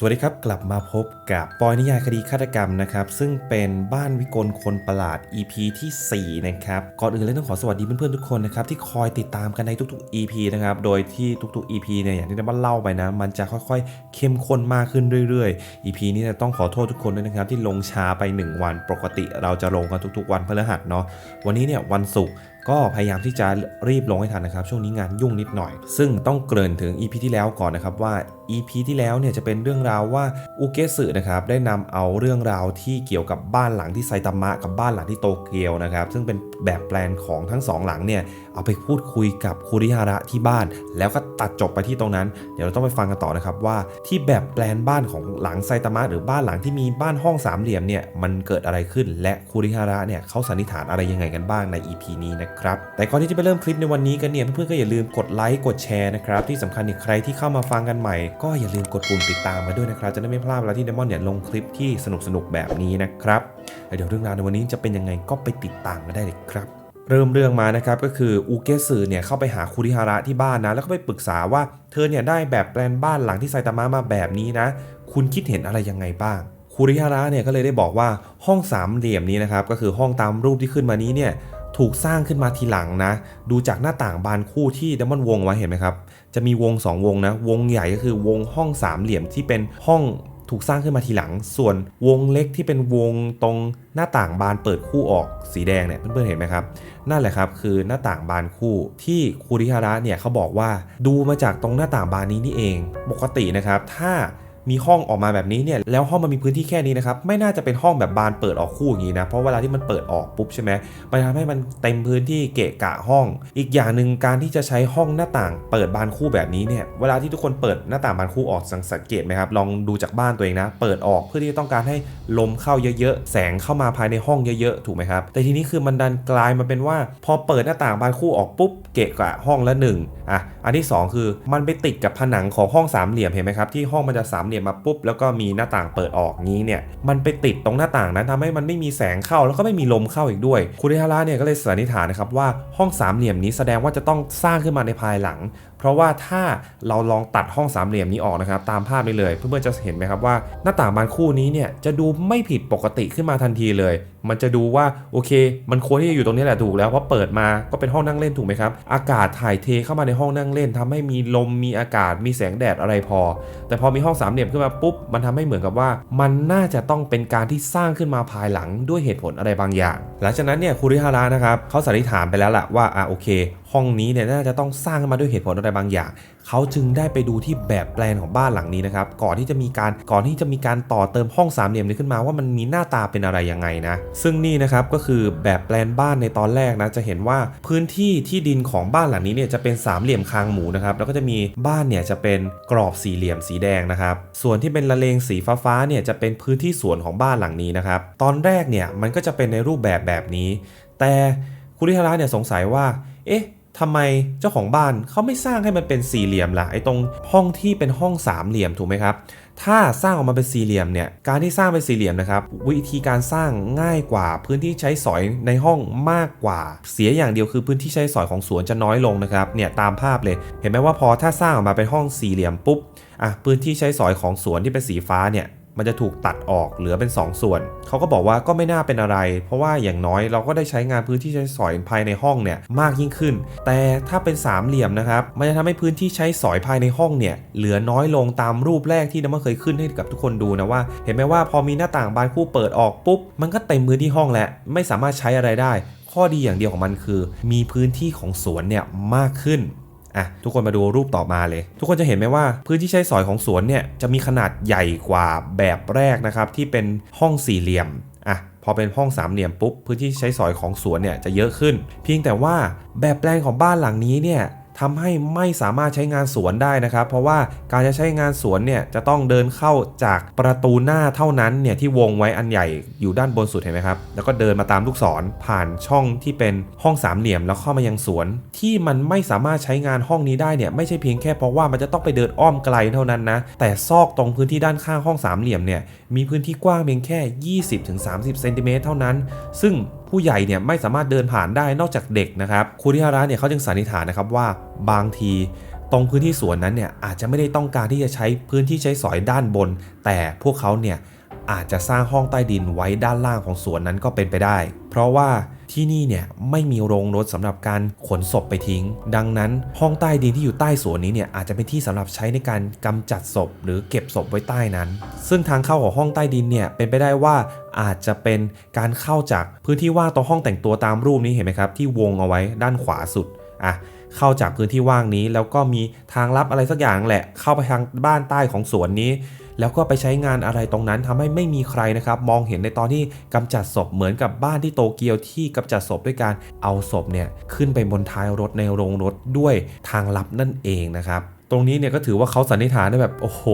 สวัสดีครับ กลับมาพบกับปอยนิยายคดีฆาตกรรมนะครับ ซึ่งเป็นบ้านวิกลคนประหลาด EP ที่ 4 นะครับ ก่อนอื่นเลยต้องขอสวัสดีเพื่อนๆทุกคนนะครับ ที่คอยติดตามกันในทุกๆ EP นะครับ โดยที่ทุกๆ EP เนี่ยอย่างที่ได้มาเล่าไปนะ มันจะค่อยๆ เข้มข้นมากขึ้นเรื่อยๆ EP นี้เนี่ยต้องขอโทษทุกคนด้วยนะครับที่ลงช้าไป 1 วันปกติเราจะลงกันทุกๆ วันพฤหัสเนาะวันนี้เนี่ยวันศุกร์ ก็พยายามที่จะรีบลงให้ทันนะครับ ช่วงนี้งานยุ่งนิดหน่อย ซึ่งต้องเกริ่นถึง EP ที่แล้วก่อนนะครับว่า EP ที่แล้วเนี่ยจะเป็นเรื่องราวว่าอุเกสึนะครับได้นำเอาเรื่องราวที่เกี่ยวกับบ้านหลังที่ไซตามะกับบ้านหลังที่โตเกียวนะครับ ซึ่งเป็นแบบแปลนของทั้งสองหลังเนี่ยเอาไปพูดคุยกับคุริฮาระที่บ้าน แล้วก็ ตัดจบไปที่ตรงนั้น เดี๋ยวเราต้องไปฟังกันต่อนะครับว่าที่แบบแปลนบ้านของหลังไซตามะหรือบ้านหลังที่มีบ้านห้องสามเหลี่ยมเนี่ยมันเกิดอะไรขึ้น และคุริฮาระเนี่ยเขาสันนิษฐานอะไรยังไงกันบ้างใน EP นี้นะครับแต่ก่อนที่จะไปเริ่มคลิปในวันนี้กันเนี่ยเพื่อนๆก็อย่าลืมกดไลค์กดแชร์นะครับที่สำคัญอีกใครที่เข้ามาฟังกันใหม่ ก็อย่าลืมกดปุ่มติดตามมาด้วยนะครับจะได้ไม่พลาดเวลาที่เดมอนเนี่ยลงคลิปที่สนุกๆแบบนี้นะครับแล้วเดี๋ยวเรื่องราวในวันนี้จะเป็นยังไงก็ไปติดตามกันได้เลยครับ เริ่มเรื่องมานะครับก็คืออูเกสึเนี่ยเข้าไปหาคุริฮาระที่บ้านนะ แล้วก็ไปปรึกษาว่าเธอเนี่ยได้แบบแปลนบ้านหลังที่ไซตามะมาแบบนี้นะ คุณคิดเห็นอะไรยังไงบ้างคุริฮาระเนี่ยก็เลยได้บอกว่าห้องสามเหลี่ยมนี้นะครับก็คือห้องตามรูปที่ขึ้นมานี้เนี่ยถูกสร้างขึ้นมาทีหลังนะ ดูจากหน้าต่างบานคู่ที่เดมอนวงไว้เห็นไหมครับ จะมีวง 2 วงนะ วงใหญ่ก็คือวงห้องสามเหลี่ยมที่เป็นห้อง ถูกสร้างขึ้นมาทีหลัง ส่วนวงเล็กที่เป็นวงตรงหน้าต่างบานเปิดคู่ออกสีแดงเนี่ยเพื่อนๆเห็นไหมครับ นั่นแหละครับคือหน้าต่างบานคู่ที่คูริฮาระเนี่ยเขาบอกว่าดูมาจากตรงหน้าต่างบานนี้นี่เอง ปกตินะครับถ้า มีห้องออกมาแบบนี้เนี่ยแล้วห้องมันมีพื้นที่แค่นี้นะครับไม่น่าจะเป็นห้องแบบบานเปิดออกคู่อย่างนี้นะเพราะเวลาที่มันเปิดออกปุ๊บใช่ไหมมันทำให้มันเต็มพื้นที่เกะกะห้อง อีกอย่างหนึ่งการที่จะใช้ห้องหน้าต่าง เปิดบานคู่แบบนี้เนี่ยเวลาที่ทุกคนเปิดหน้าต่างบานคู่ออกสังเกตไหมครับลองดูจากบ้านตัวเองนะ เปิดออกเพื่อที่จะต้องการให้ลมเข้าเยอะๆแสงเข้ามาภายในห้องเยอะๆถูกไหมครับแต่ทีนี้คือมันดันกลายมาเป็นว่า พอเปิดหน้าต่างบานคู่ออกปุ๊บเกะกะห้องละหนึ่งอะอันที่สองคือมันไปติดกับผนังของห้องสามเหลี่ยมเห็นไหมครับที่ห้องมันจะสามเหลี่ยมมาปุ๊บแล้วก็มีหน้าต่างเปิดออกงี้เนี่ยมันไปติดตรงหน้าต่างนั้นทำให้มันไม่มีแสงเข้าแล้วก็ไม่มีลมเข้าอีกด้วยคุริฮาระเนี่ยก็เลยสันนิษฐานนะครับว่าห้องสามเหลี่ยมนี้แสดงว่าจะต้องสร้างขึ้นมาในภายหลังเพราะว่าถ้าเราลองตัดห้องสามเหลี่ยมนี้ออกนะครับ ตามภาพนี้เลยเพื่อนๆจะเห็นไหมครับว่าหน้าต่างบานคู่นี้เนี่ยจะดูไม่ผิดปกติขึ้นมาทันทีเลย มันจะดูว่าโอเค มันควรที่จะอยู่ตรงนี้แหละถูกแล้วเพราะเปิดมาก็เป็นห้องนั่งเล่นถูกไหมครับ อากาศถ่ายเทเข้ามาในห้องนั่งเล่นทำให้มีลมมีอากาศมีแสงแดดอะไรพอ แต่พอมีห้องสามเหลี่ยมขึ้นมาปุ๊บมันทำให้เหมือนกับว่า มันน่าจะต้องเป็นการที่สร้างขึ้นมาภายหลังด้วยเหตุผลอะไรบางอย่าง หลังจากนั้นเนี่ยคุริฮาระนะครับเขาสันนิษฐานไปแล้วล่ะว่าอะโอเคห้องนี้เนี่ยน่าจะต้องสร้างขึ้นมาด้วยเหตุผลอะไรบางอย่าง เขาจึงได้ไปดูที่แบบแปลนของบ้านหลังนี้นะครับ ก่อนที่จะมีการก่อนที่จะมีการต่อเติมห้องสามเหลี่ยมนี้ขึ้นมาว่ามันมีหน้าตาเป็นอะไรยังไงนะ ซึ่งนี่นะครับก็คือแบบแปลนบ้านในตอนแรกนะจะเห็นว่าพื้นที่ที่ดินของบ้านหลังนี้เนี่ยจะเป็นสามเหลี่ยมคางหมูนะครับแล้วก็จะมีบ้านเนี่ยจะเป็นกรอบสี่เหลี่ยมสีแดงนะครับ ส่วนที่เป็นละเลงสีฟ้าๆเนี่ยจะเป็นพื้นที่สวนของบ้านหลังนี้นะครับตอนแรกเนี่ยมันก็จะเป็นในรูปแบบแบบนี้ แต่คุริฮาระเนี่ยสงสัยว่า เอ๊ะ ทำไมเจ้าของบ้านเขาไม่สร้างให้มันเป็นสี่เหลี่ยมล่ะไอ้ตรงห้องที่เป็นห้องสามเหลี่ยมถูกไหมครับถ้าสร้างออกมาเป็นสี่เหลี่ยมเนี่ยการที่สร้างเป็นสี่เหลี่ยมนะครับวิธีการสร้างง่ายกว่าพื้นที่ใช้สอยในห้องมากกว่า เสียอย่างเดียวคือพื้นที่ใช้สอยของสวนจะน้อยลงนะครับเนี่ยตามภาพเลย เห็นไหมว่าพอถ้าสร้างออกมาเป็นห้องสี่เหลี่ยมปุ๊บอะพื้นที่ใช้สอยของสวนที่เป็นสีฟ้าเนี่ย มันจะถูกตัดออกเหลือเป็น 2 ส่วน เขาก็บอกว่าก็ไม่น่าเป็นอะไร เพราะว่าอย่างน้อยเราก็ได้ใช้งานพื้นที่ใช้สอยภายในห้องเนี่ยมากยิ่งขึ้น แต่ถ้าเป็นสามเหลี่ยมนะครับ มันจะทำให้พื้นที่ใช้สอยภายในห้องเนี่ยเหลือน้อยลงตามรูปแรกที่น้ำมันเคยขึ้นให้กับทุกคนดูนะว่า เห็นไหมว่าพอมีหน้าต่างบานคู่เปิดออกปุ๊บ มันก็เต็มพื้นที่ห้องแล้วไม่สามารถใช้อะไรได้ ข้อดีอย่างเดียวของมันคือ มีพื้นที่ของสวนเนี่ยมากขึ้น อะทุกคนมาดูรูปต่อมาเลย ทุกคนจะเห็นไหมว่าพื้นที่ใช้สอยของสวนเนี่ยจะมีขนาดใหญ่กว่าแบบแรกนะครับที่เป็นห้องสี่เหลี่ยมอะพอเป็นห้องสามเหลี่ยมปุ๊บพื้นที่ใช้สอยของสวนเนี่ยจะเยอะขึ้น เพียงแต่ว่าแบบแปลนของบ้านหลังนี้เนี่ย ทำให้ไม่สามารถใช้งานสวนได้นะครับ เพราะว่าการจะใช้งานสวนเนี่ยจะต้องเดินเข้าจากประตูหน้าเท่านั้นเนี่ยที่วงไว้อันใหญ่อยู่ด้านบนสุดเห็นไหมครับ แล้วก็เดินมาตามลูกศรผ่านช่องที่เป็นห้องสามเหลี่ยมแล้วเข้ามายังสวน ที่มันไม่สามารถใช้งานห้องนี้ได้เนี่ยไม่ใช่เพียงแค่เพราะว่ามันจะต้องไปเดินอ้อมไกลเท่านั้นนะแต่ซอกตรงพื้นที่ด้านข้างห้องสามเหลี่ยมเนี่ยมีพื้นที่กว้างเพียงแค่ 20-30เซนติเมตรเท่านั้น ซึ่ง ผู้ใหญ่เนี่ยไม่สามารถเดินผ่านได้นอกจากเด็กนะครับคุริฮาระเนี่ยเขาจึงสันนิษฐานนะครับว่าบางทีตรงพื้นที่สวนนั้นเนี่ยอาจจะไม่ได้ต้องการที่จะใช้พื้นที่ใช้สอยด้านบน แต่พวกเขาเนี่ยอาจจะสร้างห้องใต้ดินไว้ด้านล่างของสวนนั้นก็เป็นไปได้ เพราะว่า ที่นี่เนี่ยไม่มีโรงรถสำหรับการขนศพไปทิ้ง ดังนั้น ห้องใต้ดินที่อยู่ใต้สวนนี้เนี่ยอาจจะเป็นที่สำหรับใช้ในการกำจัดศพ หรือเก็บศพไว้ใต้นั้น ซึ่งทางเข้าของห้องใต้ดินเนี่ยเป็นไปได้ว่าอาจจะเป็นการเข้าจากพื้นที่ว่างตรงห้องแต่งตัวตามรูปนี้เห็นไหมครับ ที่วงเอาไว้ด้านขวาสุดอะ เข้าจากพื้นที่ว่างนี้ แล้วก็มีทางลับอะไรสักอย่างแหละ เข้าไปทางบ้านใต้ของสวนนี้ แล้วก็ไปใช้งานอะไรตรงนั้นทำให้ไม่มีใครนะครับ มองเห็นในตอนที่กำจัดศพเหมือนกับบ้านที่โตเกียวที่กำจัดศพด้วยการเอาศพเนี่ยขึ้นไปบนท้ายรถในโรงรถด้วยทางลับนั่นเองนะครับ ตรงนี้เนี่ยก็ถือว่าเขาสันนิษฐานได้แบบโอ้โห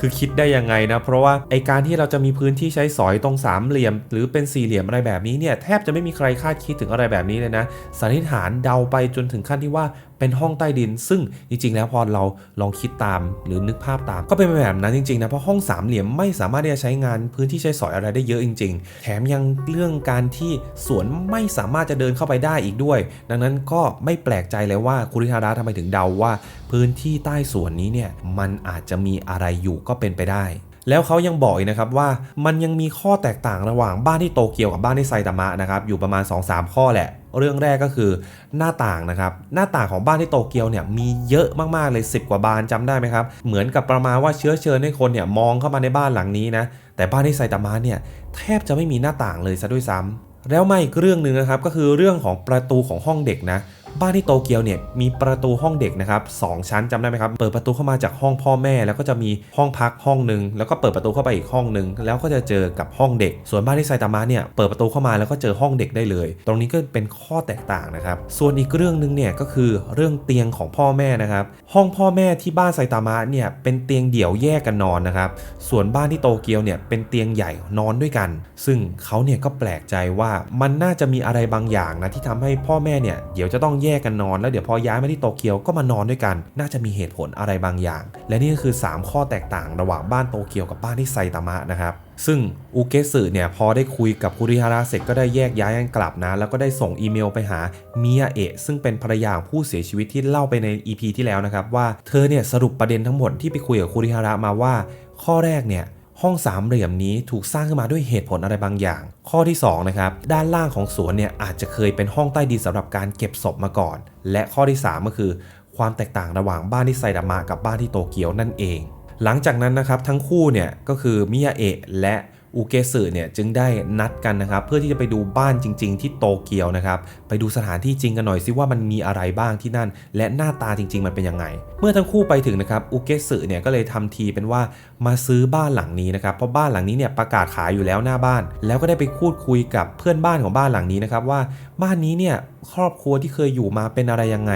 คือคิดได้ยังไงนะ เพราะว่าไอการที่เราจะมีพื้นที่ใช้สอยตรงสามเหลี่ยม หรือเป็นสี่เหลี่ยมอะไรแบบนี้เนี่ยแทบจะไม่มีใครคาดคิดถึงอะไรแบบนี้เลยนะ สันนิษฐานเดาไปจนถึงขั้นที่ว่า เป็นห้องใต้ดิน ซึ่งจริง ๆ แล้วพอเราลองคิดตามหรือนึกภาพตาม ก็เป็นแบบนั้นจริงๆนะเพราะห้องสามเหลี่ยมไม่สามารถที่จะใช้งานพื้นที่ใช้สอยอะไรได้เยอะจริง ๆ แถมยังเรื่องการที่สวนไม่สามารถจะเดินเข้าไปได้อีกด้วย ดังนั้นก็ไม่แปลกใจเลยว่าคุริฮาระทำไมถึงเดาว่า พื้นที่ใต้สวนนี้เนี่ยมันอาจจะมีอะไรอยู่ก็เป็นไปได้แล้วเขายังบอกอีกนะครับว่ามันยังมีข้อแตกต่างระหว่างบ้านที่โตเกียวกับบ้านที่ไซตามะนะครับอยู่ประมาณ 2-3 ข้อแหละ เรื่องแรกก็คือหน้าต่างนะครับ หน้าต่างของบ้านที่โตเกียวเนี่ยมีเยอะมากๆเลย 10 กว่าบานจำได้ไหมครับ เหมือนกับประมาณว่าเชื้อเชิญให้คนเนี่ยมองเข้ามาในบ้านหลังนี้นะ แต่บ้านที่ไซตามะเนี่ยแทบจะไม่มีหน้าต่างเลยซะด้วยซ้ำแล้วมาอีกเรื่องหนึ่งนะครับก็คือเรื่องของประตูของห้องเด็กนะ บ้านที่โตเกียวเนี่ยมีประตูห้องเด็กนะครับสองชั้นจำได้ไหมครับ เปิดประตูเข้ามาจากห้องพ่อแม่ แล้วก็จะมีห้องพักห้องหนึ่งแล้วก็เปิดประตูเข้าไปอีกห้องหนึ่งแล้วก็จะเจอกับห้องเด็ก ส่วนบ้านที่ไซตามะเนี่ยเปิดประตูเข้ามาแล้วก็เจอห้องเด็กได้เลย ตรงนี้ก็เป็นข้อแตกต่างนะครับ ส่วนอีกเรื่องหนึ่งเนี่ยก็คือเรื่องเตียงของพ่อแม่นะครับ ห้องพ่อแม่ที่บ้านไซตามะเนี่ยเป็นเตียงเดี่ยวแยกกันนอนนะครับ ส่วนบ้านที่โตเกียวเนี่ยเป็นเตียงใหญ่นอนด้วยกัน ซึ่งเขาเนี่ยก็แปลกใจว่ามันน่าจะมีอะไรบางอย่างนะที่ทำให้พ่อแม่เนี่ยเดี๋ยวจะต้องแยกกันนอน แล้วเดี๋ยวพอย้ายมาที่โตเกียวก็มานอนด้วยกัน น่าจะมีเหตุผลอะไรบางอย่าง และนี่ก็คือ 3 ข้อแตกต่างระหว่างบ้านโตเกียวกับบ้านที่ไซตามะนะครับซึ่งอุเกสึเนี่ยพอได้คุยกับคุริฮาระเสร็จก็ได้แยกย้ายกันกลับนะ แล้วก็ได้ส่งอีเมลไปหามิยาเอะซึ่งเป็นภรรยาของผู้เสียชีวิตที่เล่าไปใน EP ที่แล้วนะครับว่าเธอเนี่ยสรุปประเด็นทั้งหมดที่ไปคุยกับคุริฮาระมาว่า ข้อแรกเนี่ย ห้องสามเหลี่ยมนี้ถูกสร้างขึ้นมาด้วยเหตุผลอะไรบางอย่าง ข้อที่2นะครับด้านล่างของสวนเนี่ยอาจจะเคยเป็นห้องใต้ดินสำหรับการเก็บศพมาก่อน และข้อที่ 3 ก็คือ ความแตกต่างระหว่างบ้านที่ไซดามะกับบ้านที่โตเกียวนั่นเอง หลังจากนั้นนะครับทั้งคู่เนี่ยก็คือมิยาเอะและ อุเกสึเนี่ยจึงได้นัดกันนะครับ เพื่อที่จะไปดูบ้านจริง ๆ ที่โตเกียวนะครับ ไปดูสถานที่จริงกันหน่อยซิว่ามันมีอะไรบ้างที่นั่น และหน้าตาจริง ๆ มันเป็นยังไง เมื่อทั้งคู่ไปถึงนะครับอุเกสึเนี่ยก็เลยทำทีเป็นว่ามาซื้อบ้านหลังนี้นะครับเพราะบ้านหลังนี้เนี่ยประกาศขายอยู่แล้วหน้าบ้าน แล้วก็ได้ไปพูดคุยกับเพื่อนบ้านของบ้านหลังนี้นะครับว่าบ้านนี้เนี่ยครอบครัวที่เคยอยู่มาเป็นอะไรยังไง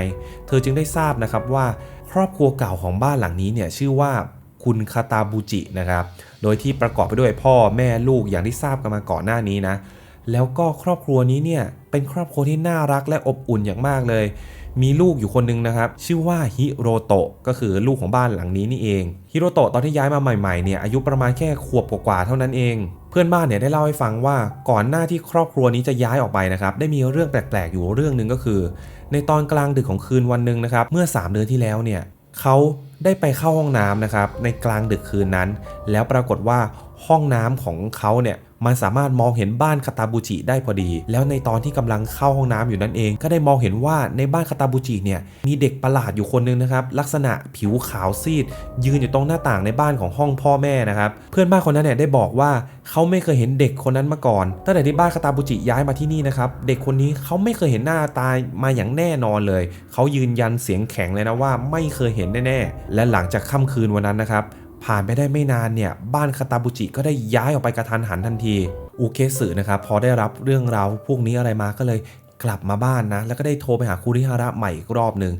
เธอจึงได้ทราบนะครับว่าครอบครัวเก่าของบ้านหลังนี้เนี่ยชื่อว่า คุณคาตาบูจินะครับ โดยที่ประกอบไปด้วยพ่อแม่ลูกอย่างที่ทราบกันมาก่อนหน้านี้นะ แล้วก็ครอบครัวนี้เนี่ยเป็นครอบครัวที่น่ารักและอบอุ่นอย่างมากเลย มีลูกอยู่คนหนึงนะครับ ชื่อว่าฮิโรโตะก็คือลูกของบ้านหลังนี้นี่เองฮิโรโตะตอนที่ย้ายมาใหม่ๆเนี่ยอายุประมาณแค่ขวบกว่าๆเท่านั้นเอง เพื่อนบ้านเนี่ยได้เล่าให้ฟังว่าก่อนหน้าที่ครอบครัวนี้จะย้ายออกไปนะครับได้มีเรื่องแปลกๆ อยู่เรื่องหนึ่งก็คือ ในตอนกลางดึกของคืนวันหนึ่งนะครับเมื่อ 3 เดือนที่แล้วเนี่ยเขา ได้ไปเข้าห้องน้ำนะครับในกลางดึกคืนนั้น แล้วปรากฏว่าห้องน้ำของเขาเนี่ย มันสามารถมองเห็นบ้านคาตาบุจิได้พอดี แล้วในตอนที่กำลังเข้าห้องน้ำอยู่นั่นเอง ก็ได้มองเห็นว่าในบ้านคาตาบุจิเนี่ยมีเด็กประหลาดอยู่คนหนึงนะครับลักษณะผิวขาวซีด ยืนอยู่ตรงหน้าต่างในบ้านของห้องพ่อแม่นะครับเพื่อนบ้านคนนั้นเนี่ยได้บอกว่าเขาไม่เคยเห็นเด็กคนนั้นมาก่อนตั้งแต่ที่บ้านคาตาบุจิย้ายมาที่นี่นะครับเด็กคนนี้เขาไม่เคยเห็นหน้าตายมาอย่างแน่นอนเลย เขายืนยันเสียงแข็งเลยนะว่าไม่เคยเห็นแน่ๆและหลังจากค่ำคืนวันนั้นนะครับ ผ่านไปได้ไม่นานเนี่ยบ้านคาตาบุจิก็ได้ย้ายออกไปกระทันหันทันทีอุเคสึนะครับพอได้รับเรื่องราวพวกนี้อะไรมาก็เลยกลับมาบ้านนะ แล้วก็ได้โทรไปหาคุริฮาระใหม่อีกรอบหนึ่ง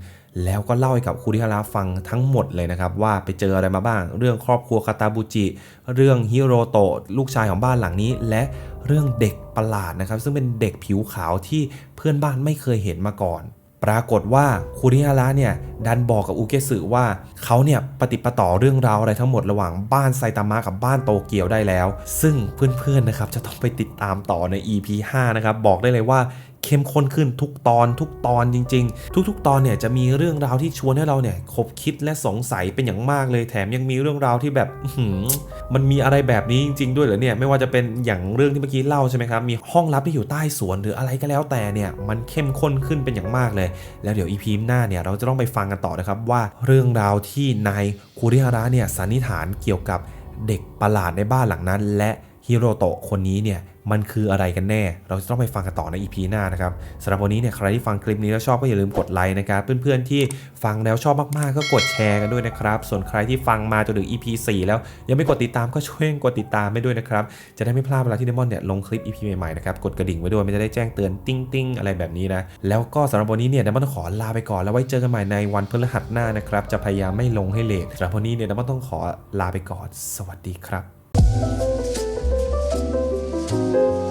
แล้วก็เล่าให้กับคุริฮาระฟังทั้งหมดเลยนะครับ ว่าไปเจออะไรมาบ้าง เรื่องครอบครัวคาตาบุจิ เรื่องฮิโรโตะลูกชายของบ้านหลังนี้ และเรื่องเด็กประหลาดนะครับ ซึ่งเป็นเด็กผิวขาวที่เพื่อนบ้านไม่เคยเห็นมาก่อน ปรากฏว่าคุริฮาระเนี่ยดันบอกกับอุเกสึว่าเขาเนี่ยปฏิปต่อเรื่องราวอะไรทั้งหมดระหว่างบ้านไซตามะกับบ้านโตเกียวได้แล้ว ซึ่งเพื่อนๆนะครับจะต้องไปติดตามต่อใน EP 5 นะครับ บอกได้เลยว่า เข้มข้นขึ้นทุกตอนทุกตอนจริง ๆ ทุก ๆ ตอนเนี่ยจะมีเรื่องราวที่ชวนให้เราเนี่ยคบคิดและสงสัยเป็นอย่างมากเลยแถมยังมีเรื่องราวที่แบบมันมีอะไรแบบนี้จริง ๆ ด้วยเหรอเนี่ยไม่ว่าจะเป็นอย่างเรื่องที่เมื่อกี้เล่าใช่ไหมครับมีห้องลับที่อยู่ใต้สวนหรืออะไรก็แล้วแต่เนี่ยมันเข้มข้นขึ้นเป็นอย่างมากเลย แล้วเดี๋ยวอีพีหน้าเนี่ยเราจะต้องไปฟังกันต่อนะครับว่าเรื่องราวที่นายคุริฮาระเนี่ยสันนิษฐานเกี่ยวกับเด็กประหลาดในบ้านหลังนั้น และฮิโรโตะคนนี้เนี่ย มันคืออะไรกันแน่ เราจะต้องไปฟังกันต่อในอีพีหน้านะครับสำหรับวันนี้เนี่ยใครที่ฟังคลิปนี้แล้วชอบก็อย่าลืมกดไลค์นะครับ เพื่อนๆที่ฟังแล้วชอบมากๆก็กดแชร์กันด้วยนะครับ ส่วนใครที่ฟังมาจนถึง EP 4 แล้วยังไม่กดติดตามก็ช่วยกดติดตามไปด้วยนะครับ จะได้ไม่พลาดเวลาที่เดมอนเนี่ยลงคลิป EP ใหม่ๆนะครับ กดกระดิ่งไว้ด้วยมันจะได้แจ้งเตือนติ้งติ้งๆอะไรแบบนี้นะ แล้วก็สำหรับวันนี้เนี่ยเดมอนต้องขอลาไปก่อนแล้วไว้เจอกันใหม่ในวันพฤหัสหน้านะครับ จะพยายามไม่ลงให้เลทสำหรับวันนี้เนี่ยเดมอนต้องขอลาไปก่อน สวัสดีครับ Música